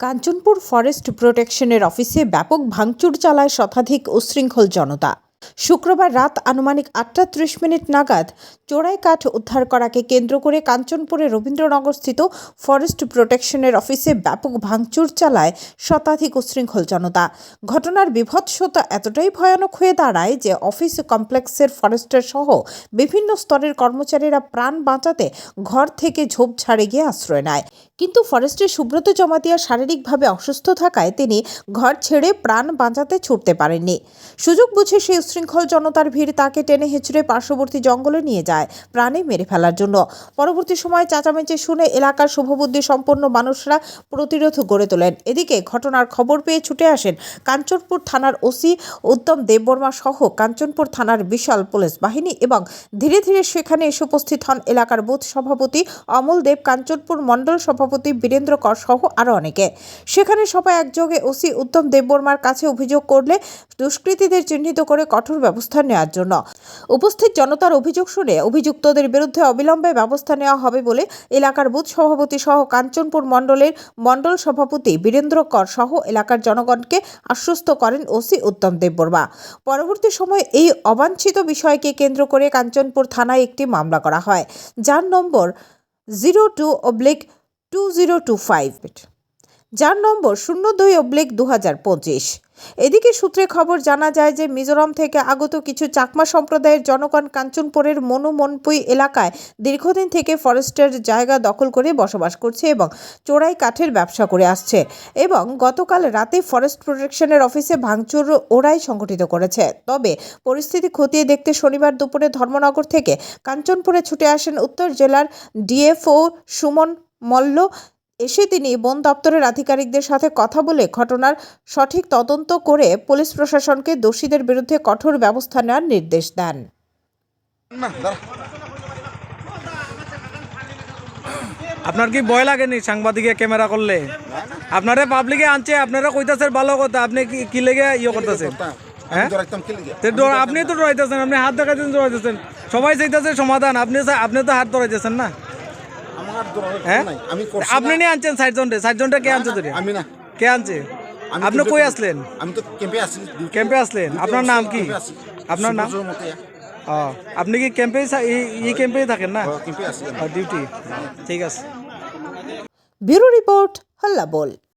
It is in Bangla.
কাঞ্চনপুর ফরেস্ট প্রোটেকশনের অফিসে ব্যাপক ভাঙচুর চালায় শতাধিক উশৃঙ্খল জনতা। শুক্রবার রাত আনুমানিক আটটা ত্রিশ মিনিট নাগাদ চোরাই কাঠ উদ্ধার করাকে কেন্দ্র করে কাঞ্চনপুরে রবীন্দ্রনগরস্থিত ফরেস্ট প্রোটেকশনের অফিসে ব্যাপক ভাঙচুর চালায় শতাধিক উশৃঙ্খল জনতা। ঘটনার বিভৎসতা এতটাই ভয়ানক হয়ে দাঁড়ায় যে অফিস কমপ্লেক্সের ফরেস্টের সহ বিভিন্ন স্তরের কর্মচারীরা প্রাণ বাঁচাতে ঘর থেকে ঝোপঝাড়ে গিয়ে আশ্রয় নেয়। কিন্তু ফরেস্টের সুব্রত জমাতিয়া শারীরিকভাবে অসুস্থ থাকায় তিনি ঘর ছেড়ে প্রাণ বাঁচাতে ছুটতে পারেননি। সুযোগ বুঝে সেই উশৃঙ্খল জনতার ভিড় তাকে টেনে হেঁচড়ে পার্শ্ববর্তী জঙ্গলে নিয়ে যায়, প্রাণে মেরে ফেলার জন্য। পরবর্তী সময়ে চেঁচামেচি শুনে এলাকার শুভবুদ্ধি সম্পন্ন মানুষরা প্রতিরোধ গড়ে তোলেন। এদিকে ঘটনার খবর পেয়ে ছুটে আসেন কাঞ্চনপুর থানার ওসি উত্তম দেববর্মা সহ কাঞ্চনপুর থানার বিশাল পুলিশ বাহিনী এবং ধীরে ধীরে সেখানে এসে উপস্থিত হন এলাকার বুথ সভাপতি অমল দেব, কাঞ্চনপুর মণ্ডল সভাপতি বীরেন্দ্র কর সহ আরও অনেকে। সেখানে সবাই একযোগে ওসি উত্তম দেববর্মার কাছে অভিযোগ করলে দুষ্কৃতীদের চিহ্নিত করে কঠোর ব্যবস্থা নেওয়ার জন্য। উপস্থিত জনতার অভিযোগ শুনে অভিযুক্তদের বিরুদ্ধে অবিলম্বে ব্যবস্থা নেওয়া হবে বলে এলাকার বুথ সভাপতি সহ কাঞ্চনপুর মণ্ডলের মণ্ডল সভাপতি বীরেন্দ্র কর সহ এলাকার জনগণকে আশ্বস্ত করেন ওসি উত্তম দেববর্মা পরবর্তী সময়ে এই অবাঞ্ছিত বিষয়কে কেন্দ্র করে কাঞ্চনপুর থানায় একটি মামলা করা হয়। যার নম্বর zero two oblique two zero two five. যার নম্বর শূন্য দুই অবলিক দু হাজার পঁচিশ। এদিকে সূত্রে খবর জানা যায় যে মিজোরাম থেকে আগত কিছু চাকমা সম্প্রদায়ের জনগণ কাঞ্চনপুরের মনুমনপুই এলাকায় দীর্ঘদিন থেকে ফরেস্টের জায়গা দখল করে বসবাস করছে এবং চোরাই কাঠের ব্যবসা করে আসছে এবং গতকাল রাতে ফরেস্ট প্রোটেকশনের অফিসে ভাঙচুর ওরাই সংগঠিত করেছে। তবে পরিস্থিতি খতিয়ে দেখতে শনিবার দুপুরে ধর্মনগর থেকে কাঞ্চনপুরে ছুটে আসেন উত্তর জেলার ডিএফও সুমন মল্ল এসে তিনি বন দপ্তরের আধিকারিকদের সাথে কথা বলে ঘটনার সঠিক তদন্ত করে পুলিশ প্রশাসনকে দোষীদের বিরুদ্ধে কঠোর ব্যবস্থা নেওয়ার নির্দেশ দেন। আপনার কি ভয় লাগেনি সাংবাদিকে ক্যামেরা করলে? আপনারে পাবলিকে আনছে আপনারা কইতাছেন ভালো কথা আপনি কি কি লেগে ইয়ে করতেছেন? হ্যাঁ? আপনি তো ডরাইতেছেন আপনি হাত দেখাইতেছেন ডরাইতেছেন সবাই চাইতেছে সমাধান আপনি আপনি তো হাত ধরাইতেছেন না? হ্যাঁ? আপনি না। নিয়ে আনছেন ষাট জনটা ষাট জনটা কে আনছে ধরে আমি না। কে আনছে? আপনি কই আসলেন? আমি তো ক্যাম্পে আছি ক্যাম্পে আসলেন? আপনার নাম কি? ক্যাম্পে। আপনার নাম? ও আপনি কি ক্যাম্পে এই ক্যাম্পেই থাকেন না? হ্যাঁ, ক্যাম্পে। ডিউটি ঠিক আছে। ব্যুরো রিপোর্ট হল্লা বল।